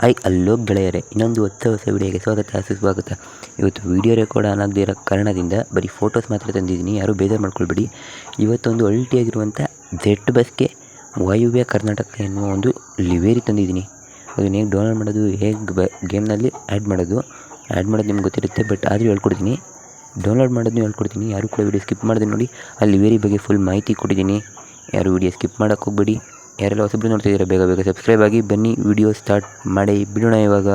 Hi ಅಲ್ಲೋ ಗೆಳೆಯರೆ, ಇನ್ನೊಂದು ಹೊಸ ಹೊಸ ವಿಡಿಯೋಗೆ ಸ್ವಾಗತ, ಸುಸ್ವಾಗತ. ಇವತ್ತು ವಿಡಿಯೋ ರೆಕಾರ್ಡ್ ಆಗದೇ ಇರೋ ಕಾರಣದಿಂದ ಬರೀ ಫೋಟೋಸ್ ಮಾತ್ರ ತಂದಿದ್ದೀನಿ, ಯಾರೂ ಬೇಜಾರು ಮಾಡ್ಕೊಳ್ಬೇಡಿ. ಇವತ್ತೊಂದು ಅಲ್ಟಿಯಾಗಿರುವಂಥ ಜೆಟ್ ಬಸ್ಗೆ ವಾಯುವ್ಯ ಕರ್ನಾಟಕ ಎನ್ನುವ ಒಂದು ಲಿವೇರಿ ತಂದಿದ್ದೀನಿ. ಅದನ್ನ ಹೇಗೆ ಡೌನ್ಲೋಡ್ ಮಾಡೋದು, ಹೇಗೆ ಬ ಗೇಮ್ನಲ್ಲಿ ಆ್ಯಡ್ ಮಾಡೋದು ಆ್ಯಡ್ ಮಾಡೋದು ನಿಮ್ಗೆ ಗೊತ್ತಿರುತ್ತೆ ಬಟ್ ಆದರೂ ಹೇಳ್ಕೊಡ್ತೀನಿ. ಡೌನ್ಲೋಡ್ ಮಾಡೋದನ್ನು ಹೇಳ್ಕೊಡ್ತೀನಿ, ಯಾರು ಕೂಡ ವಿಡಿಯೋ ಸ್ಕಿಪ್ ಮಾಡಿದೆ ನೋಡಿ. ಆ ಲಿವೇರಿ ಬಗ್ಗೆ ಫುಲ್ ಮಾಹಿತಿ ಕೊಟ್ಟಿದ್ದೀನಿ. ಯಾರು ವಿಡಿಯೋ ಸ್ಕಿಪ್ ಮಾಡೋಕ್ಕೆ ಹೋಗಬೇಡಿ. ಯಾರೆಲ್ಲ ಹೊಸಬ್ರು ನೋಡ್ತಿದ್ದೀರಾ ಬೇಗ ಬೇಗ ಸಬ್ಸ್ಕ್ರೈಬ್ ಆಗಿ ಬನ್ನಿ. ವಿಡಿಯೋ ಸ್ಟಾರ್ಟ್ ಮಾಡಿ ಬಿಡೋಣ ಇವಾಗ.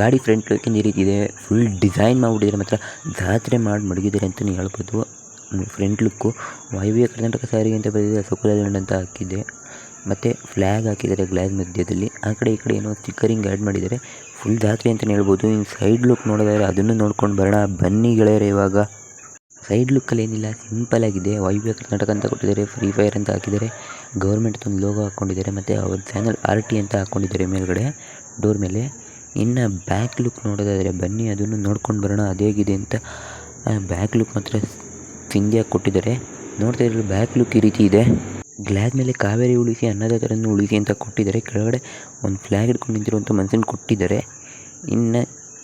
ಗಾಡಿ ಫ್ರಂಟ್ ಲುಕ್ಕಿಂದ ಈ ರೀತಿ ಇದೆ. ಫುಲ್ ಡಿಸೈನ್ ಮಾಡಿಬಿಟ್ಟಿದ್ದಾರೆ. ಮಾತ್ರ ಜಾತ್ರೆ ಮಾಡಿ ಮಡಗಿದ್ದಾರೆ ಅಂತಲೇ ಹೇಳ್ಬೋದು. ಫ್ರಂಟ್ ಲುಕ್ಕು ವಾಯುವ್ಯ ಕರ್ನಾಟಕ ಸಾರಿಗೆ ಅಂತ ಬರೆದಿದೆ. ಅಂತ ಹಾಕಿದೆ ಮತ್ತು ಫ್ಲಾಗ್ ಹಾಕಿದ್ದಾರೆ ಗ್ಲಾಸ್ ಮಧ್ಯದಲ್ಲಿ. ಆ ಕಡೆ ಈ ಕಡೆ ಏನೋ ಸ್ಟಿಕ್ಕರಿಂಗ್ ಆ್ಯಡ್ ಮಾಡಿದ್ದಾರೆ. ಫುಲ್ ಜಾತ್ರೆ ಅಂತಲೇ ಹೇಳ್ಬೋದು. ಇನ್ನು ಸೈಡ್ ಲುಕ್ ನೋಡೋದಾದ್ರೆ ಅದನ್ನು ನೋಡ್ಕೊಂಡು ಬರೋಣ. ಬನ್ನಿ ಗೆಳೆಯರೆ, ಇವಾಗ. ಸೈಡ್ ಲುಕ್ಕಲ್ಲಿ ಏನಿಲ್ಲ. ಸಿಂಪಲ್ ಆಗಿದೆ. ವಾಯುವ್ಯ ಕರ್ನಾಟಕ ಅಂತ ಕೊಟ್ಟಿದ್ದಾರೆ. ಫ್ರೀ ಫೈರ್ ಅಂತ ಹಾಕಿದ್ದಾರೆ. ಗೌರ್ಮೆಂಟ್ ಒಂದು ಲೋಗೋ ಹಾಕ್ಕೊಂಡಿದ್ದಾರೆ ಮತ್ತು ಅವ್ರ ಚಾನಲ್ ಆರ್ ಟಿ ಅಂತ ಹಾಕ್ಕೊಂಡಿದ್ದಾರೆ ಮೇಲ್ಗಡೆ ಡೋರ್ ಮೇಲೆ. ಇನ್ನು ಬ್ಯಾಕ್ ಲುಕ್ ನೋಡೋದಾದರೆ ಬನ್ನಿ, ಅದನ್ನು ನೋಡ್ಕೊಂಡು ಬರೋಣ. ಅದೇಗಿದೆ ಅಂತ ಬ್ಯಾಕ್ ಲುಕ್ ಮಾತ್ರ ಸಿಂಧಿಯಾಗಿ ಕೊಟ್ಟಿದ್ದಾರೆ. ನೋಡ್ತಾ ಇರಲು ಬ್ಯಾಕ್ ಲುಕ್ ಈ ರೀತಿ ಇದೆ. ಗ್ಲಾಸ್ ಮೇಲೆ ಕಾವೇರಿ ಉಳಿಸಿ, ಅನ್ನದಾತರನ್ನು ಉಳಿಸಿ ಅಂತ ಕೊಟ್ಟಿದ್ದಾರೆ. ಕೆಳಗಡೆ ಒಂದು ಫ್ಲ್ಯಾಗ್ ಹಿಡ್ಕೊಂಡು ನಿಂತಿರುವಂಥ ಮನುಷ್ಯನ ಕೊಟ್ಟಿದ್ದಾರೆ. ಇನ್ನು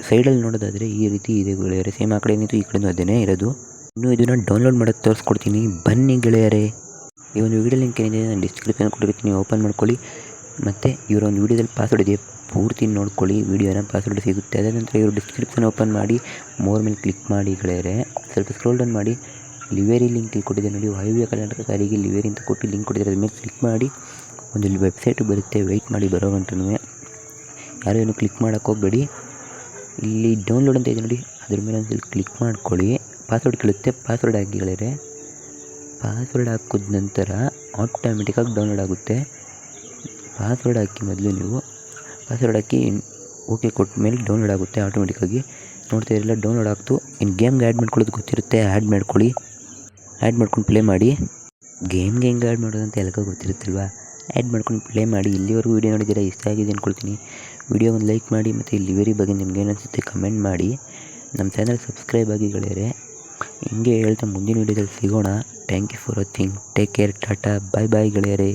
ಸೈಡಲ್ಲಿ ನೋಡೋದಾದರೆ ಈ ರೀತಿ ಇದೆ ಗೆಳೆಯರೆ. ಸೇಮ್ ಆ ಕಡೆ ಏನಿತ್ತು, ಈ ಕಡೆನೂ ಅದೇನೇ ಇರೋದು. ಇನ್ನು ಇದನ್ನು ಡೌನ್ಲೋಡ್ ಮಾಡೋದು ತೋರಿಸ್ಕೊಡ್ತೀನಿ. ಬನ್ನಿ ಗೆಳೆಯರೆ. ಈ ಒಂದು ವಿಡಿಯೋ ಲಿಂಕ್ ಏನಿದೆ ನಾನು ಡಿಸ್ಕ್ರಿಪ್ಷನ್ ಕೊಟ್ಟಿರ್ತೀನಿ. ಓಪನ್ ಮಾಡ್ಕೊಳ್ಳಿ. ಮತ್ತು ಇವರ ಒಂದು ವೀಡಿಯೋದಲ್ಲಿ ಪಾಸ್ವರ್ಡ್ ಇದೆ, ಪೂರ್ತಿ ನೋಡ್ಕೊಳ್ಳಿ. ವೀಡಿಯೋನ ಪಾಸ್ವರ್ಡ್ ಸಿಗುತ್ತೆ. ಅದಾದ ನಂತರ ಇವರು ಡಿಸ್ಕ್ರಿಪ್ಷನ್ ಓಪನ್ ಮಾಡಿ ಮೋರ್ ಮೇಲೆ ಕ್ಲಿಕ್ ಮಾಡಿ ಗೆಳೆಯರೆ. ಸ್ವಲ್ಪ ಸ್ಕ್ರೋಲ್ ಡೌನ್ ಮಾಡಿ. ಲಿವೇರಿ ಲಿಂಕ್ ಇಲ್ಲಿ ಕೊಟ್ಟಿದೆ ನೋಡಿ. ವಾಯುವ್ಯ ಕರ್ನಾಟಕ ಸಾರಿಗೆ ಲಿವೇರಿ ಅಂತ ಕೊಟ್ಟು ಲಿಂಕ್ ಕೊಟ್ಟಿದ್ದಾರೆ. ಅದ್ರ ಮೇಲೆ ಕ್ಲಿಕ್ ಮಾಡಿ. ಒಂದು ವೆಬ್ಸೈಟ್ ಬರುತ್ತೆ. ವೆಯ್ಟ್ ಮಾಡಿ ಬರೋ ಗಂಟನೂ ಯಾರು ಏನು ಕ್ಲಿಕ್ ಮಾಡೋಕ್ಕೆ ಹೋಗಬೇಡಿ. ಇಲ್ಲಿ ಡೌನ್ಲೋಡ್ ಅಂತ ಇದೆ ನೋಡಿ. ಅದ್ರ ಮೇಲೆ ಒಂದು ಕ್ಲಿಕ್ ಮಾಡ್ಕೊಳ್ಳಿ. ಪಾಸ್ವರ್ಡ್ ಕೇಳುತ್ತೆ. ಪಾಸ್ವರ್ಡ್ ಹಾಕಿ ಗೆಳೆಯರೆ ಪಾಸ್ವರ್ಡ್ ಹಾಕಿದ ನಂತರ ಆಟೋಮೆಟಿಕ್ಕಾಗಿ ಡೌನ್ಲೋಡ್ ಆಗುತ್ತೆ. ಪಾಸ್ವರ್ಡ್ ಹಾಕಿ ಮೊದಲು ನೀವು ಪಾಸ್ವರ್ಡ್ ಹಾಕಿ ಓಕೆ ಕೊಟ್ಟ ಮೇಲೆ ಡೌನ್ಲೋಡ್ ಆಗುತ್ತೆ ಆಟೋಮೆಟಿಕ್ಕಾಗಿ ನೋಡ್ತಾ ಇರಲಿಲ್ಲ ಡೌನ್ಲೋಡ್ ಆಗ್ತು. ಇನ್ನು ಗೇಮ್ಗೆ ಆ್ಯಡ್ ಮಾಡ್ಕೊಳ್ಳೋದು ಗೊತ್ತಿರುತ್ತೆ. ಆ್ಯಡ್ ಮಾಡ್ಕೊಳ್ಳಿ. ಆ್ಯಡ್ ಮಾಡ್ಕೊಂಡು ಪ್ಲೇ ಮಾಡಿ. ಗೇಮ್ಗೆ ಹೆಂಗೆ ಆ್ಯಡ್ ಮಾಡೋದು ಅಂತ ಎಲ್ಲರಿಗೂ ಗೊತ್ತಿರುತ್ತಲ್ವಾ? ಆ್ಯಡ್ ಮಾಡ್ಕೊಂಡು ಪ್ಲೇ ಮಾಡಿ. ಇಲ್ಲಿವರೆಗೂ ವೀಡಿಯೋ ನೋಡಿದ್ದೀರಾ? ಇಷ್ಟ ಆಗಿದೆ ಅಂದ್ಕೊಳ್ತೀನಿ ವೀಡಿಯೋ ಒಂದು ಲೈಕ್ ಮಾಡಿ ಮತ್ತು ಇಲ್ಲಿ ಲಿವರಿ ಬಗ್ಗೆ ನಿಮ್ಗೆ ಅನಿಸುತ್ತೆ ಕಮೆಂಟ್ ಮಾಡಿ. ನಮ್ಮ ಚಾನಲ್ ಸಬ್ಸ್ಕ್ರೈಬ್ ಆಗಿ ಗೆಳೆಯರೆ, ಹಿಂಗೆ ಹೇಳ್ತಾ ಮುಂದಿನ ವೀಡಿಯೋದಲ್ಲಿ ಸಿಗೋಣ. Thank you for watching take care tata bye bye ಗೆಳೆಯರೆ.